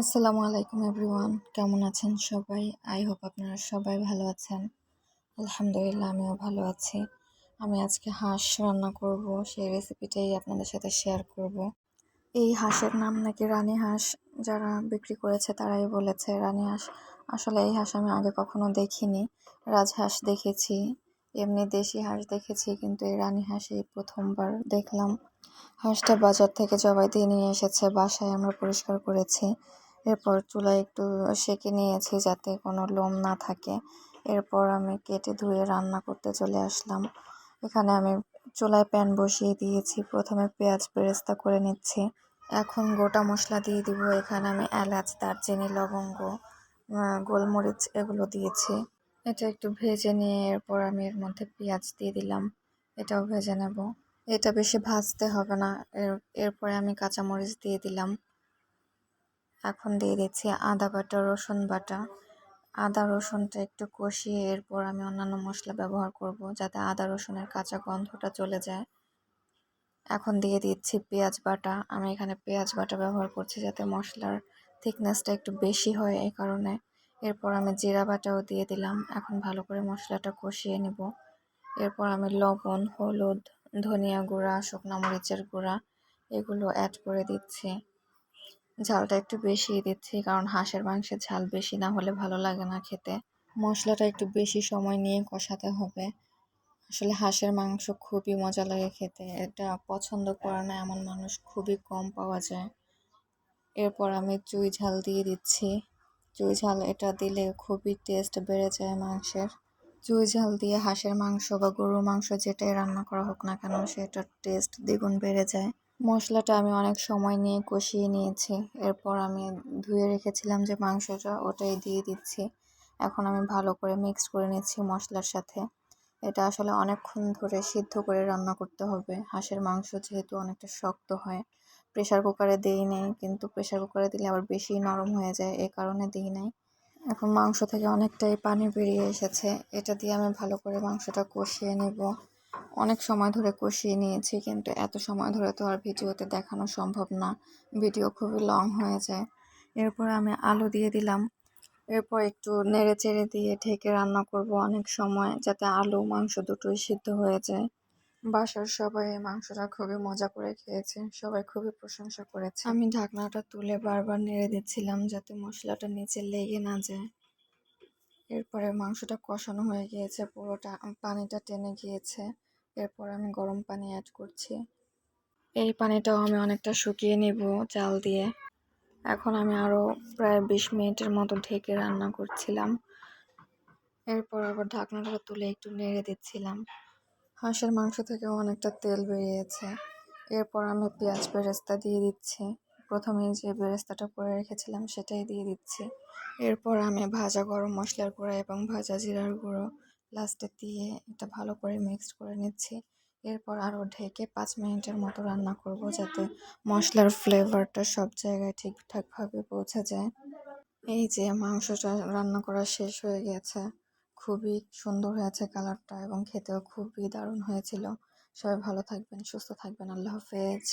আসসালামু আলাইকুম এভরিওয়ান। কেমন আছেন সবাই? আই হোপ আপনারা সবাই ভালো আছেন। আলহামদুলিল্লাহ, আমিও ভালো আছি। আমি আজকে হাঁস রান্না করব, সেই রেসিপিটাই আপনাদের সাথে শেয়ার করব। এই হাঁসের নাম নাকি রানী হাঁস? যারা বিক্রি করেছে তারাই বলেছে রানী হাঁস। আসলে এই হাঁস আমি আগে কখনো দেখিনি। রাজহাঁস দেখেছি, এমনি দেশি হাঁস দেখেছি, কিন্তু এই রানী হাঁস এই প্রথমবার দেখলাম। হাঁসটা বাজার থেকে জবাই দিয়ে নিয়ে এসেছে, বাসায় আমরা পরিষ্কার করেছি। এরপর চুলায় একটু সেঁকে নিয়েছি যাতে কোনো লোম না থাকে। এরপর আমি কেটে ধুয়ে রান্না করতে চলে আসলাম। এখানে আমি চুলায় প্যান বসিয়ে দিয়েছি। প্রথমে পেঁয়াজ বেরেস্তা করে নিচ্ছি। এখন গোটা মশলা দিয়ে দিব। এখানে আমি এলাচ, দারচিনি, লবঙ্গ গোলমরিচ এগুলো দিয়েছি। এটা একটু ভেজে নিয়ে এরপর আমি এর মধ্যে পেঁয়াজ দিয়ে দিলাম। এটাও ভেজে নেব। এটা বেশি ভাজতে হবে না। এর, এরপরে আমি কাঁচামরিচ দিয়ে দিলাম। এখন দিয়ে দিচ্ছি আদা বাটা, রসুন বাটা। আদা, রসুনটা একটু কষিয়ে এরপর আমি অন্যান্য মশলা ব্যবহার করব যাতে আদা, রসুনের কাঁচা গন্ধটা চলে যায়। এখন দিয়ে দিচ্ছি পেঁয়াজ বাটা। আমি এখানে পেঁয়াজ বাটা ব্যবহার করছি যাতে মশলার থিকনেসটা একটু বেশি হয় এই কারণে। এরপর আমি জিরা বাটাও দিয়ে দিলাম। এখন ভালো করে মশলাটা কষিয়ে নেব। এরপর আমি লবণ, হলুদ, ধনিয়া গুঁড়া, শুকনো মরিচের গুঁড়া এগুলো অ্যাড করে দিচ্ছি। ঝালটা একটু বেশি দিচ্ছি, কারণ হাঁসের মাংসের ঝাল বেশি না হলে ভালো লাগে না খেতে। মশলাটা একটু বেশি সময় নিয়ে কষাতে হবে। আসলে হাঁসের মাংস খুবই মজা লাগে খেতে। এটা পছন্দ করে না এমন মানুষ খুবই কম পাওয়া যায়। এরপর আমি চুই ঝাল দিয়ে দিচ্ছি। চুই ঝাল এটা দিলে খুবই টেস্ট বেড়ে যায় মাংসের। চুই ঝাল দিয়ে হাঁসের মাংস বা গরুর মাংস যেটাই রান্না করা হোক না কেন, সেটার টেস্ট দ্বিগুণ বেড়ে যায়। মশলাটা আমি অনেক সময় নিয়ে কষিয়ে নিয়েছি। এরপর আমি ধুয়ে রেখেছিলাম যে মাংসটা, ওটাই দিয়ে দিচ্ছি। এখন আমি ভালো করে মিক্স করে নিচ্ছি মশলার সাথে। এটা আসলে অনেকক্ষণ ধরে সিদ্ধ করে রান্না করতে হবে। হাঁসের মাংস যেহেতু অনেকটা শক্ত হয় প্রেশার কুকারে দিই নেই, কিন্তু প্রেশার কুকারে দিলে আবার বেশি নরম হয়ে যায়, এ কারণে দিই নাই। এখন মাংস থেকে অনেকটাই পানি বেরিয়ে এসেছে। এটা দিয়ে আমি ভালো করে মাংসটা কষিয়ে নেব। অনেক সময় ধরে কষিয়ে নিয়েছি, কিন্তু এত সময় ধরে তো আর ভিডিওতে দেখানো সম্ভব না। ভিডিও খুবই লং হয়ে যায়। এরপর আমি আলু দিয়ে দিলাম। এরপর একটু নেড়ে চেড়ে দিয়ে ঢেকে রান্না করব অনেক সময়, যাতে আলু, মাংস দুটোই সিদ্ধ হয়ে যায়। বাসার সবাই এই মাংসটা খুবই মজা করে খেয়েছে, সবাই খুবই প্রশংসা করেছে। আমি ঢাকনাটা তুলে বারবার নেড়ে দিচ্ছিলাম যাতে মশলাটা নিচে লেগে না যায়। এরপরে মাংসটা কষানো হয়ে গিয়েছে, পুরোটা পানিটা টেনে গিয়েছে। এরপর আমি গরম পানি অ্যাড করছি। এই পানিটাও আমি অনেকটা শুকিয়ে নিব চাল দিয়ে। এখন আমি আরও প্রায় বিশ মিনিটের মতো ঢেকে রান্না করছিলাম। এরপর আবার ঢাকনাটা তুলে একটু নেড়ে দিচ্ছিলাম। হাঁসের মাংস থেকে অনেকটা তেল বেরিয়েছে। এরপর আমি পেঁয়াজ বেরেস্তা দিয়ে দিচ্ছি। প্রথমে যে বেরেস্তাটা করে রেখেছিলাম সেটাই দিয়ে দিচ্ছি। এরপর আমি ভাজা গরম মশলার গুঁড়ো এবং ভাজা জিরার গুঁড়ো লাস্টে দিয়ে এটা ভালো করে মিক্সড করে নিচ্ছি। এরপর আরও ঢেকে পাঁচ মিনিটের মতো রান্না করব যাতে মশলার ফ্লেভারটা সব জায়গায় ঠিকঠাকভাবে পৌঁছে যায়। এই যে মাংসটা রান্না করা শেষ হয়ে গেছে। খুবই সুন্দর হয়েছে কালারটা এবং খেতেও খুবই দারুণ হয়েছিল। সবাই ভালো থাকবেন, সুস্থ থাকবেন। আল্লাহ হাফেজ।